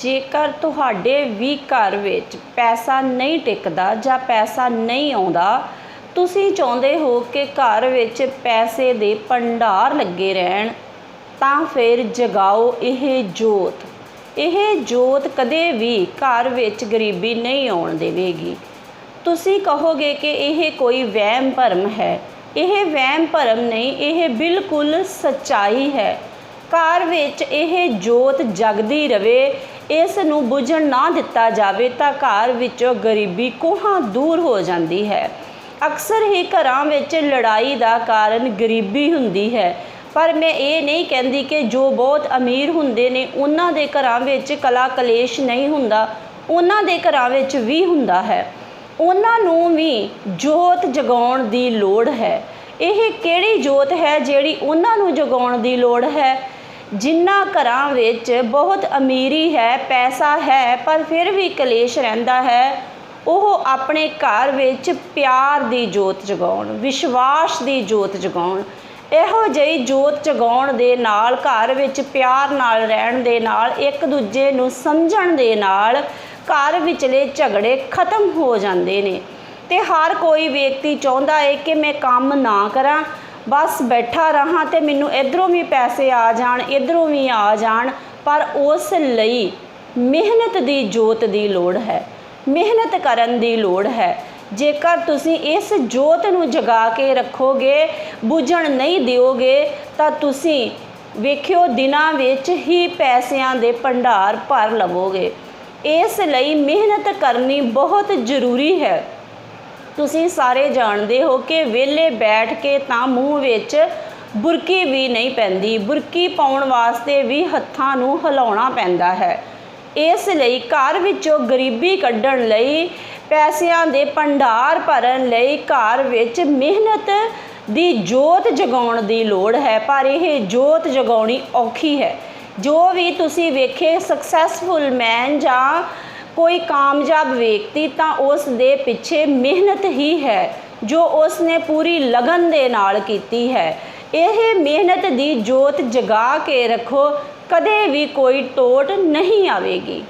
ਜੇਕਰ ਤੁਹਾਡੇ ਵੀ ਘਰ ਵਿੱਚ ਪੈਸਾ ਨਹੀਂ ਟਿਕਦਾ ਜਾਂ ਪੈਸਾ ਨਹੀਂ ਆਉਂਦਾ, ਤੁਸੀਂ ਚਾਹੁੰਦੇ ਹੋ ਕਿ ਘਰ ਵਿੱਚ ਪੈਸੇ ਦੇ ਭੰਡਾਰ ਲੱਗੇ ਰਹਿਣ, ਤਾਂ ਫਿਰ ਜਗਾਓ ਇਹ ਜੋਤ। ਇਹ ਜੋਤ ਕਦੇ ਵੀ ਘਰ ਵਿੱਚ ਗਰੀਬੀ ਨਹੀਂ ਆਉਣ ਦੇਵੇਗੀ। ਤੁਸੀਂ ਕਹੋਗੇ ਕਿ ਇਹ ਕੋਈ ਵਹਿਮ ਭਰਮ ਹੈ। ਇਹ ਵਹਿਮ ਭਰਮ ਨਹੀਂ, ਇਹ ਬਿਲਕੁਲ ਸੱਚਾਈ ਹੈ। ਘਰ ਵਿੱਚ ਇਹ ਜੋਤ ਜਗਦੀ ਰਵੇ ਇਸ ਨੂੰ ਬੁਝਣ ਨਾ ਦਿੱਤਾ ਜਾਵੇ ਤਾਂ ਘਰ ਵਿੱਚੋਂ ਗਰੀਬੀ ਕੋਹਾਂ ਦੂਰ ਹੋ ਜਾਂਦੀ ਹੈ। ਅਕਸਰ ਹੀ ਘਰਾਂ ਵਿੱਚ ਲੜਾਈ ਦਾ ਕਾਰਨ ਗਰੀਬੀ ਹੁੰਦੀ ਹੈ। ਪਰ ਮੈਂ ਇਹ ਨਹੀਂ ਕਹਿੰਦੀ ਕਿ ਜੋ ਬਹੁਤ ਅਮੀਰ ਹੁੰਦੇ ਨੇ, ਉਹਨਾਂ ਦੇ ਘਰਾਂ ਵਿੱਚ ਕਲਾ ਕਲੇਸ਼ ਨਹੀਂ ਹੁੰਦਾ, ਉਹਨਾਂ ਦੇ ਘਰਾਂ ਵਿੱਚ ਵੀ ਹੁੰਦਾ ਹੈ। ਉਹਨਾਂ ਨੂੰ ਵੀ ਜੋਤ ਜਗਾਉਣ ਦੀ ਲੋੜ ਹੈ। ਇਹ ਕਿਹੜੀ ਜੋਤ ਹੈ ਜਿਹੜੀ ਉਹਨਾਂ ਨੂੰ ਜਗਾਉਣ ਦੀ ਲੋੜ ਹੈ? ਜਿਨ੍ਹਾਂ ਘਰਾਂ ਵਿੱਚ ਬਹੁਤ ਅਮੀਰੀ ਹੈ, ਪੈਸਾ ਹੈ, ਪਰ ਫਿਰ ਵੀ ਕਲੇਸ਼ ਰਹਿੰਦਾ ਹੈ, ਉਹ ਆਪਣੇ ਘਰ ਵਿੱਚ ਪਿਆਰ ਦੀ ਜੋਤ ਜਗਾਉਣ, ਵਿਸ਼ਵਾਸ ਦੀ ਜੋਤ ਜਗਾਉਣ। ਇਹੋ ਜਿਹੀ ਜੋਤ ਜਗਾਉਣ ਦੇ ਨਾਲ, ਘਰ ਵਿੱਚ ਪਿਆਰ ਨਾਲ ਰਹਿਣ ਦੇ ਨਾਲ, ਇੱਕ ਦੂਜੇ ਨੂੰ ਸਮਝਣ ਦੇ ਨਾਲ, ਘਰ ਵਿਚਲੇ ਝਗੜੇ ਖਤਮ ਹੋ ਜਾਂਦੇ ਨੇ। ਤੇ ਹਰ ਕੋਈ ਵਿਅਕਤੀ ਚਾਹੁੰਦਾ ਹੈ ਕਿ ਮੈਂ ਕੰਮ ਨਾ ਕਰਾਂ ਬਸ ਬੈਠਾ ਰਹਾ ਤੇ ਮੈਨੂੰ ਇਧਰੋਂ ਵੀ ਪੈਸੇ ਆ ਜਾਣ, ਇਧਰੋਂ ਵੀ ਆ ਜਾਣ, ਪਰ ਉਸ ਲਈ ਮਿਹਨਤ ਦੀ ਜੋਤ ਦੀ ਲੋੜ ਹੈ। ਮਿਹਨਤ ਕਰਨ ਦੀ ਲੋੜ ਹੈ। ਜੇਕਰ ਤੁਸੀਂ ਇਸ ਜੋਤ ਨੂੰ ਜਗਾ ਕੇ ਰੱਖੋਗੇ, ਬੁਝਣ ਨਹੀਂ ਦਿਓਗੇ, ਤਾਂ ਤੁਸੀਂ ਵੇਖਿਓ ਦਿਨਾਂ ਵਿੱਚ ਹੀ ਪੈਸਿਆਂ ਦੇ ਭੰਡਾਰ ਭਰ ਲਵੋਗੇ। ਇਸ ਲਈ ਮਿਹਨਤ ਕਰਨੀ ਬਹੁਤ ਜ਼ਰੂਰੀ ਹੈ। ਤੁਸੀਂ ਸਾਰੇ ਜਾਣਦੇ ਹੋ ਕਿ ਵਿਹਲੇ ਬੈਠ ਕੇ ਤਾਂ ਮੂੰਹ ਵਿੱਚ ਬੁਰਕੀ ਵੀ ਨਹੀਂ ਪੈਂਦੀ। ਬੁਰਕੀ ਪਾਉਣ ਵਾਸਤੇ ਵੀ ਹੱਥਾਂ ਨੂੰ ਹਿਲਾਉਣਾ ਪੈਂਦਾ ਹੈ। ਇਸ ਲਈ ਘਰ ਵਿੱਚੋਂ ਗਰੀਬੀ ਕੱਢਣ ਲਈ, ਪੈਸਿਆਂ ਦੇ ਭੰਡਾਰ ਭਰਨ ਲਈ ਘਰ ਵਿੱਚ ਮਿਹਨਤ ਦੀ ਜੋਤ ਜਗਾਉਣ ਦੀ ਲੋੜ ਹੈ। ਪਰ ਇਹ ਜੋਤ ਜਗਾਉਣੀ ਔਖੀ ਹੈ। ਜੋ ਵੀ ਤੁਸੀਂ ਵੇਖੇ ਸਕਸੈਸਫੁਲ ਮੈਨ ਜਾਂ ਕੋਈ ਕਾਮਯਾਬ ਵਿਅਕਤੀ ਤਾਂ ਉਸ ਦੇ ਪਿੱਛੇ ਮਿਹਨਤ ਹੀ ਹੈ, ਜੋ ਉਸ ਨੇ ਪੂਰੀ ਲਗਨ ਦੇ ਨਾਲ ਕੀਤੀ ਹੈ। ਇਹ ਮਿਹਨਤ ਦੀ ਜੋਤ ਜਗਾ ਕੇ ਰੱਖੋ, ਕਦੇ ਵੀ ਕੋਈ ਟੋਟ ਨਹੀਂ ਆਵੇਗੀ।